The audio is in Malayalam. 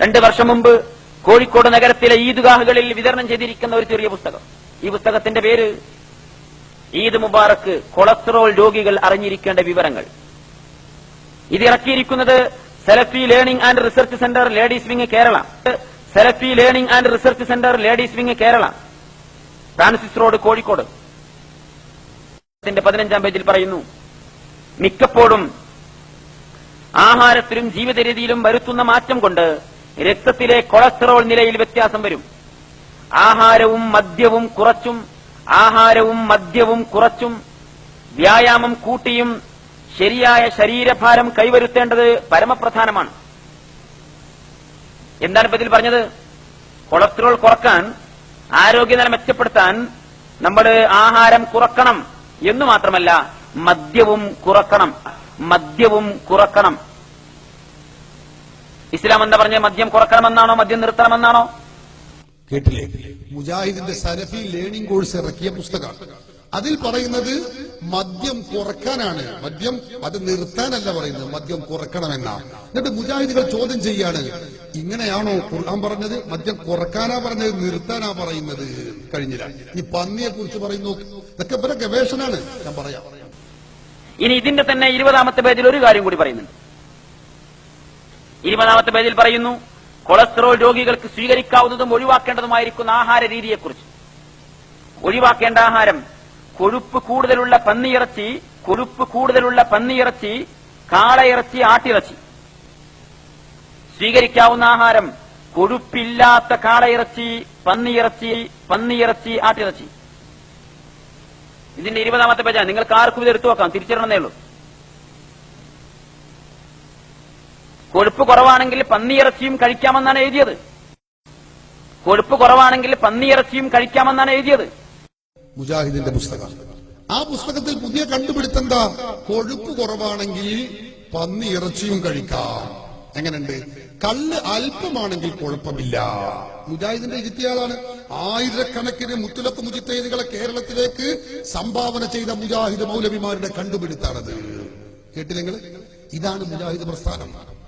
രണ്ട് വർഷം മുമ്പ് കോഴിക്കോട് നഗരത്തിലെ ഈദ്ഗാഹുകളിൽ വിതരണം ചെയ്തിരിക്കുന്ന ഒരു ചെറിയ പുസ്തകം. ഈ പുസ്തകത്തിന്റെ പേര് ഈദ് മുബാറക്ക് കൊളസ്ട്രോൾ രോഗികൾ അറിഞ്ഞിരിക്കേണ്ട വിവരങ്ങൾ. ഇത് ഇറക്കിയിരിക്കുന്നത് Salafi learning and research centre ladies wing Kerala. Salafi learning and research centre ladies wing Kerala. Francis road Kozhikode. പതിനഞ്ചാം പേജിൽ പറയുന്നു മിക്കപ്പോഴും ആഹാരത്തിലും ജീവിത രീതിയിലും വരുത്തുന്ന മാറ്റം കൊണ്ട് രക്തത്തിലെ കൊളസ്ട്രോൾ നിലയിൽ വ്യത്യാസം വരും. ആഹാരവും മദ്യവും കുറച്ചും ആഹാരവും മദ്യവും കുറച്ചും വ്യായാമം കൂട്ടിയും ശരിയായ ശരീരഭാരം കൈവരുത്തേണ്ടത് പരമപ്രധാനമാണ്. എന്താണ് ഇപ്പതിൽ പറഞ്ഞത്? കൊളസ്ട്രോൾ കുറയ്ക്കാൻ ആരോഗ്യനില മെച്ചപ്പെടുത്താൻ നമ്മൾ ആഹാരം കുറക്കണം എന്നു മാത്രമല്ല മദ്യവും കുറക്കണം മദ്യവും കുറക്കണം. ഇസ്ലാം എന്താ പറഞ്ഞ? മദ്യം കുറക്കണമെന്നാണോ? മദ്യം നിർത്തണമെന്നാണോ? കേട്ടില്ലേ? മുജാഹിദിന്റെ സലഫി ലേണിംഗ് കോഴ്സ് ഇറക്കിയ പുസ്തകം. അതിൽ പറയുന്നത് മദ്യം കുറക്കാനാണ്. മദ്യം അത് നിർത്താനല്ല പറയുന്നത്. മദ്യം കുറക്കണമെന്നാണ് എന്നിട്ട് മുജാഹിദികൾ ചോദ്യം ചെയ്യാണ്. ഇങ്ങനെയാണോ ഖുർആൻ പറഞ്ഞത്? മദ്യം കുറക്കാനാ പറഞ്ഞത് നിർത്താനാ പറയുന്നത്? കഴിഞ്ഞില്ല. ഈ പന്നിയെ കുറിച്ച് പറയുന്നു ഇതൊക്കെ ഇവരെ ഗവേഷണാണ്. ഞാൻ പറയാം. ഇനി ഇതിന്റെ തന്നെ ഇരുപതാമത്തെ പേജിൽ ഒരു കാര്യം കൂടി പറയുന്നുണ്ട്. ഇരുപതാമത്തെ പേജിൽ പറയുന്നു കൊളസ്ട്രോൾ രോഗികൾക്ക് സ്വീകരിക്കാവുന്നതും ഒഴിവാക്കേണ്ടതുമായിരിക്കുന്ന ആഹാര രീതിയെക്കുറിച്ച്. ഒഴിവാക്കേണ്ട ആഹാരം കൊഴുപ്പ് കൂടുതലുള്ള പന്നിയിറച്ചി കൊഴുപ്പ് കൂടുതലുള്ള പന്നിയിറച്ചി കാളയിറച്ചി ആട്ടിറച്ചി. സ്വീകരിക്കാവുന്ന ആഹാരം കൊഴുപ്പില്ലാത്ത കാളയിറച്ചി പന്നിയിറച്ചി പന്നിയിറച്ചി ആട്ടിറച്ചി. ഇതിന്റെ ഇരുപതാമത്തെ പേജാണ്. നിങ്ങൾക്ക് ആർക്കും ഇത് എടുത്തു നോക്കാം. തിരിച്ചറിയണമെന്നേ ഉള്ളൂ. കൊഴുപ്പ് കുറവാണെങ്കിൽ പന്നിയിറച്ചിയും കഴിക്കാമെന്നാണ് എഴുതിയത്. കൊഴുപ്പ് കുറവാണെങ്കിൽ പന്നിയിറച്ചിയും കഴിക്കാമെന്നാണ് എഴുതിയത്. മുജാഹിദിന്റെ പുസ്തകം. ആ പുസ്തകത്തിൽ പുതിയ കണ്ടുപിടുത്തം എന്താ? കൊഴുപ്പ് കുറവാണെങ്കിൽ പന്നി ഇറച്ചിയും കഴിക്കാം. എങ്ങനെയുണ്ട്? കല്ല് അല്പമാണെങ്കിൽ കുഴപ്പമില്ല. മുജാഹിദിന്റെ ഇരുത്തിയാളാണ് ആയിരക്കണക്കിന് മുത്തുലപ്പ് മുജിത്തേദികളെ കേരളത്തിലേക്ക് സംഭാവന ചെയ്ത മുജാഹിദ് മൗലവിമാരുടെ കണ്ടുപിടുത്താണത്. കേട്ടില്ലെങ്കിൽ ഇതാണ് മുജാഹിദ് പ്രസ്ഥാനം.